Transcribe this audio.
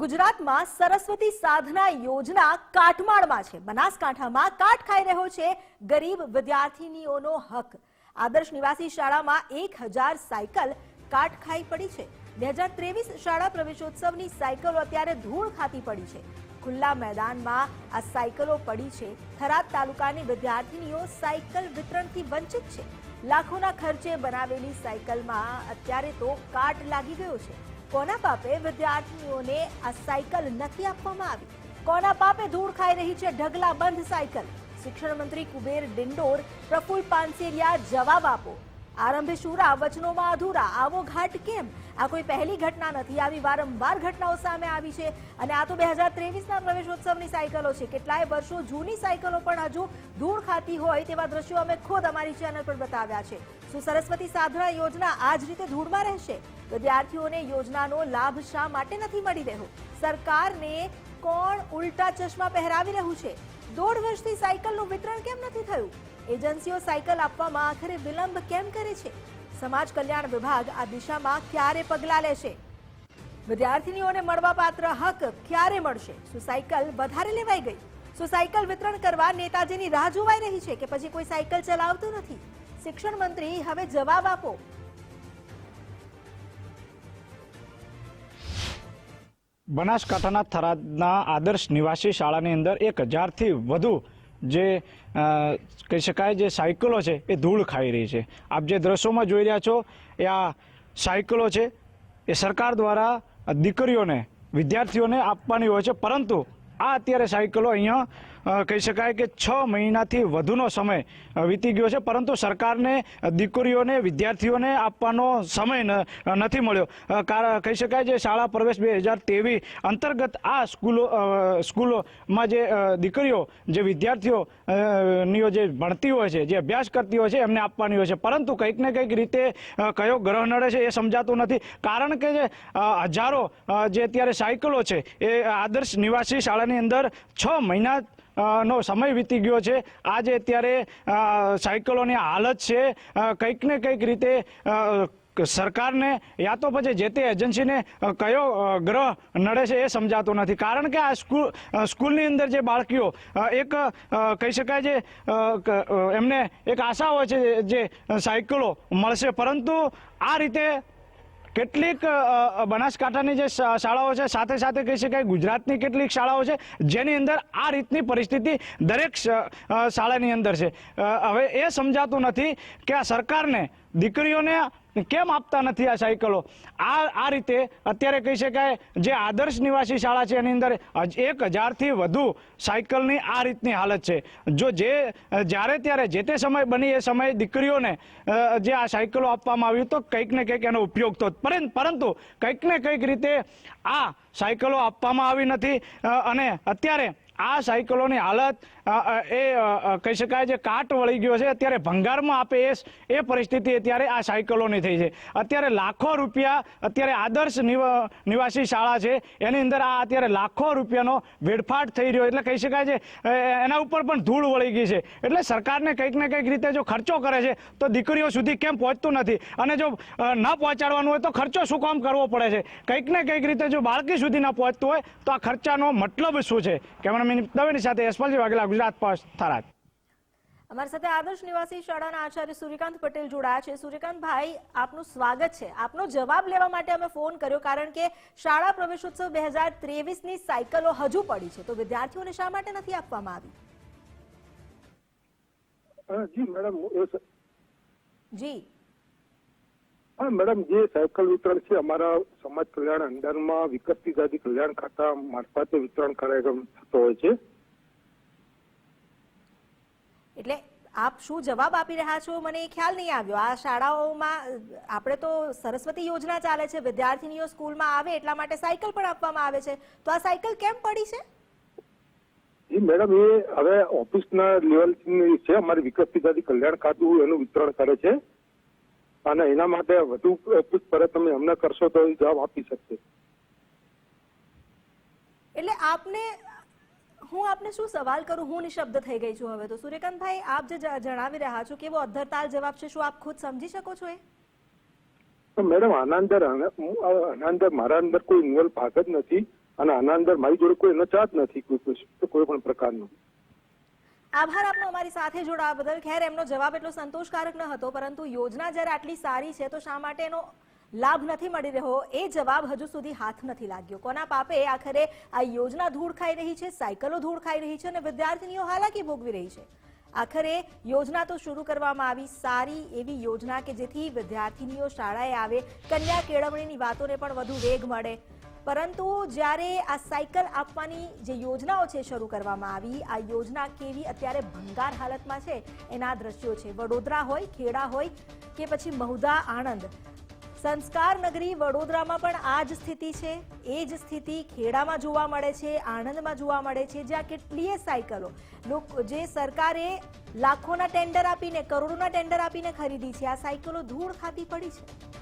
ગુજરાતમાં સરસ્વતી સાધના યોજના કાટમાળમાં છે. બનાસકાંઠામાં કાટ ખાઈ રહ્યો છે ગરીબ વિદ્યાર્થીનીઓનો હક. આદર્શ નિવાસી શાળામાં એક હજાર સાયકલ કાટ ખાઈ પડી છે. બે હજાર ત્રેવીસ શાળા પ્રવેશોત્સવની સાયકલો અત્યારે ધૂળ ખાતી પડી છે. ખુલ્લા મેદાનમાં આ સાયકલો પડી છે. થરાદ તાલુકાની વિદ્યાર્થીનીઓ સાયકલ વિતરણથી વંચિત છે. લાખોના ખર્ચે બનાવેલી સાયકલમાં અત્યારે તો કાટ લાગી ગયો છે. કોના પાપે વિદ્યાર્થીઓને આ સાયકલ નથી આપવામાં આવી. કોના પાપે ધૂળ ખાઈ રહી છે ઢગલા બંધ સાયકલ. શિક્ષણ મંત્રી કુબેર ડિંડોર પ્રફુલ પાનસેરિયા જવાબ આપો. આરંભે શુરા, વચનોમાં અધૂરા. આવો ઘાટ કેમ? આ કોઈ પહેલી ઘટના નથી. આવી વારંવાર ઘટનાઓ સામે આવી છે અને આ તો બે હજાર ત્રેવીસના પ્રવેશોત્સવની સાયકલો છે. કેટલાય વર્ષો જૂની સાયકલો પણ હજુ ધૂળ ખાતી હોય તેવા દ્રશ્યો અમે ખુદ અમારી ચેનલ પર બતાવ્યા છે. શું સરસ્વતી સાધના યોજના આ જ રીતે ધૂળમાં રહેશે? વિદ્યાર્થીઓને યોજનાનો લાભ શા માટે નથી મળી રહ્યો? સરકારને કોણ ઉલટા ચશ્મા પહેરાવી રહ્યું છે? દોઢ વર્ષથી સાયકલનું વિતરણ કેમ નથી થયું? એજન્સીઓ સાયકલ આપવામાં આખરે વિલંબ કેમ કરે છે? સમાજ કલ્યાણ વિભાગ આ દિશામાં ક્યારે પગલાં લેશે? વિદ્યાર્થીનીઓને મળવાપાત્ર હક ક્યારે મળશે? શું સાયકલ વધારે લેવાઈ ગઈ? શું સાયકલ વિતરણ કરવા નેતાજીની રાહ જોવાઈ રહી છે કે પછી કોઈ સાયકલ ચલાવતું નથી? શિક્ષણ મંત્રી હવે જવાબ આપો. બનાસકાંઠાના થરાદના આદર્શ નિવાસી શાળાની અંદર એક હજારથી વધુ જે કહી શકાય જે સાયકલો છે એ ધૂળ ખાઈ રહી છે. આપ જે દ્રશ્યોમાં જોઈ રહ્યા છો, એ આ સાયકલો છે, એ સરકાર દ્વારા દીકરીઓને, વિદ્યાર્થીઓને આપવાની હોય છે, પરંતુ આ અત્યારે સાયકલો અહીંયા કહી શકાય કે છ મહિનાથી વધુનો સમય વીતી ગયો છે. પરંતુ સરકારને દીકરીઓને, વિદ્યાર્થીઓને આપવાનો સમય નથી મળ્યો. કહી શકાય જે શાળા પ્રવેશ બે હજાર તેવીસ અંતર્ગત આ સ્કૂલો સ્કૂલોમાં જે દીકરીઓ, જે વિદ્યાર્થીઓ નીઓ જે ભણતી હોય છે, જે અભ્યાસ કરતી હોય છે, એમને આપવાની હોય છે. પરંતુ કંઈક ને કંઈક રીતે કયો ગ્રહ નડે છે એ સમજાતું નથી. કારણ કે જે હજારો જે અત્યારે સાયકલો છે, એ આદર્શ નિવાસી શાળાની અંદર છ મહિના નો સમય વીતી ગયો છે. આજે અત્યારે સાયકલોની હાલત છે. કંઈક ને કંઈક રીતે સરકારને યા તો પછી જે તે એજન્સીને કયો ગ્રહ નડે છે એ સમજાતું નથી. કારણ કે આ સ્કૂલ સ્કૂલની અંદર જે બાળકીઓ એક કહી શકાય છે એમને એક આશા હોય છે જે સાયકલો મળશે. પરંતુ આ રીતે કેટલીક બનાસકાંઠાની જે શાળાઓ છે, સાથે સાથે કહી શકાય ગુજરાતની કેટલીક શાળાઓ છે, જેની અંદર આ રીતની પરિસ્થિતિ દરેક શાળાની અંદર છે. હવે એ સમજાતું નથી કે આ સરકારને દીકરીઓને કેમ આપતા નથી આ સાયકલો? આ આ રીતે અત્યારે કહી શકાય જે આદર્શ નિવાસી શાળા છે એની અંદર એક હજારથી વધુ સાયકલની આ રીતની હાલત છે. જો જે, જ્યારે ત્યારે જે તે સમય બની એ સમયે દીકરીઓને જે આ સાયકલો આપવામાં આવ્યું તો કંઈક ને કંઈક એનો ઉપયોગ તો પરં- પરંતુ કંઈક ને કંઈક રીતે આ સાયકલો આપવામાં આવી નથી. અને અત્યારે આ સાયકલોની હાલત એ કહી શકાય છે, કાટ વળી ગયો છે. અત્યારે ભંગારમાં આપે એ એ પરિસ્થિતિ અત્યારે આ સાયકલોની થઈ છે. અત્યારે લાખો રૂપિયા અત્યારે આદર્શ નિવ- નિવાસી શાળા છે. એની અંદર આ અત્યારે લાખો રૂપિયાનો વેડફાટ થઈ રહ્યો. એટલે કહી શકાય છે એના ઉપર પણ ધૂળ વળી ગઈ છે. એટલે સરકારને કંઈક ને કંઈક રીતે જો ખર્ચો કરે છે, તો દીકરીઓ સુધી કેમ પહોંચતું નથી? અને જો ન પહોંચાડવાનું હોય તો ખર્ચો શું કામ કરવો પડે છે? કંઈક ને કંઈક રીતે જો બાળકી સુધી ન પહોંચતું હોય, તો આ ખર્ચાનો મતલબ શું છે? કેમેરામેન દવેની સાથે યશપાલજી વાઘેલા ગુજરાત પોસ્ટ થરાદ. અમારી સાથે આદર્શ નિવાસી શાળાના આચાર્ય સૂર્યકાંત પટેલ જોડાયા છે. સૂર્યકાંતભાઈ આપનું સ્વાગત છે. આપનો જવાબ લેવા માટે અમે ફોન કર્યો કારણ કે શાળા પ્રવેશોત્સવ બે હજાર ત્રેવીસની સાયકલો હજુ પડી છે. તો વિદ્યાર્થીઓને શા માટે નથી આપવામાં આવી? જી મેડમ જી. હા મેડમ જે સાયકલ વિતરણ છે અમારા સમાજ કલ્યાણ અંડરમાં વિકસતી જાતિ કલ્યાણ ખાતા મારફતે વિતરણ કાર્યક્રમ થતો હોય છે. એટલે આપ શું જવાબ આપી રહ્યા છો? મને એ ખ્યાલ નહીં આવ્યો. આ શાળાઓમાં આપણે તો સરસ્વતી યોજના ચાલે છે. વિદ્યાર્થીનીઓ સ્કૂલમાં આવે એટલા માટે સાયકલ પણ આપવામાં આવે છે. તો આ સાયકલ કેમ પડી છે? જી મેડમ એ હવે ઓફિસના લેવલની છે. અમારી વિકસતી જાતિ કલ્યાણ ખાતું એનું વિતરણ કરે છે. અને એના માટે વધુ પૂછપરછ તમે અમને કરશો તો જવાબ આપી શકશે. એટલે આપને હું આપને શું સવાલ કરું? હું નિશબ્દ થઈ ગઈ છું હવે તો. સૂર્યકાંતભાઈ આપ જે જણાવી રહ્યા છો કેવો અધરતાલ જવાબ છે શું આપ ખુદ સમજી શકો છો એ? તો મેડમ આના અંદર આના અંદર મારા અંદર કોઈ ઇન્વોલ્વ ભાગ જ નથી અને આના અંદર મારી જોડે કોઈ એનો જ નથી કોઈ પણ પ્રકારનો. આભાર આપનો અમારી સાથે જોડાવા બદલ. ખેર, એમનો જવાબ એટલો સંતોષકારક ન હતો, પરંતુ યોજના જ્યારે આટલી સારી છે, તો શા માટે એનો લાભ નથી મળી રહ્યો? એ જવાબ હજુ સુધી હાથ નથી લાગ્યો. કોના પાપે આખરે આ યોજના ધૂળ ખાઈ રહી છે, સાયકલો ધૂળ ખાઈ રહી છે અને વિદ્યાર્થીનીઓ હાલાકી ભોગવી રહી છે? આખરે યોજના તો શરૂ કરવામાં આવી સારી એવી યોજના કે જેથી વિદ્યાર્થીનીઓ શાળાએ આવે, કન્યા કેળવણીની વાતોને પણ વધુ વેગ મળે પરંતુ જ્યારે આ સાયકલ આપવાની જે યોજનાઓ છે શરૂ કરવામાં આવી, આ યોજના કેવી અત્યારે ભંગાર હાલતમાં છે એના દ્રશ્યો છે. વડોદરા હોય, ખેડા હોય કે પછી મહુદા આણંદ. સંસ્કાર નગરી વડોદરામાં પણ આ જ સ્થિતિ છે. એ જ સ્થિતિ ખેડામાં જોવા મળે છે, આણંદમાં જોવા મળે છે, જ્યાં કેટલીય સાયકલો લોકો, જે સરકારે લાખોના ટેન્ડર આપીને, કરોડોના ટેન્ડર આપીને ખરીદી છે, આ સાયકલો ધૂળ ખાતી પડી છે.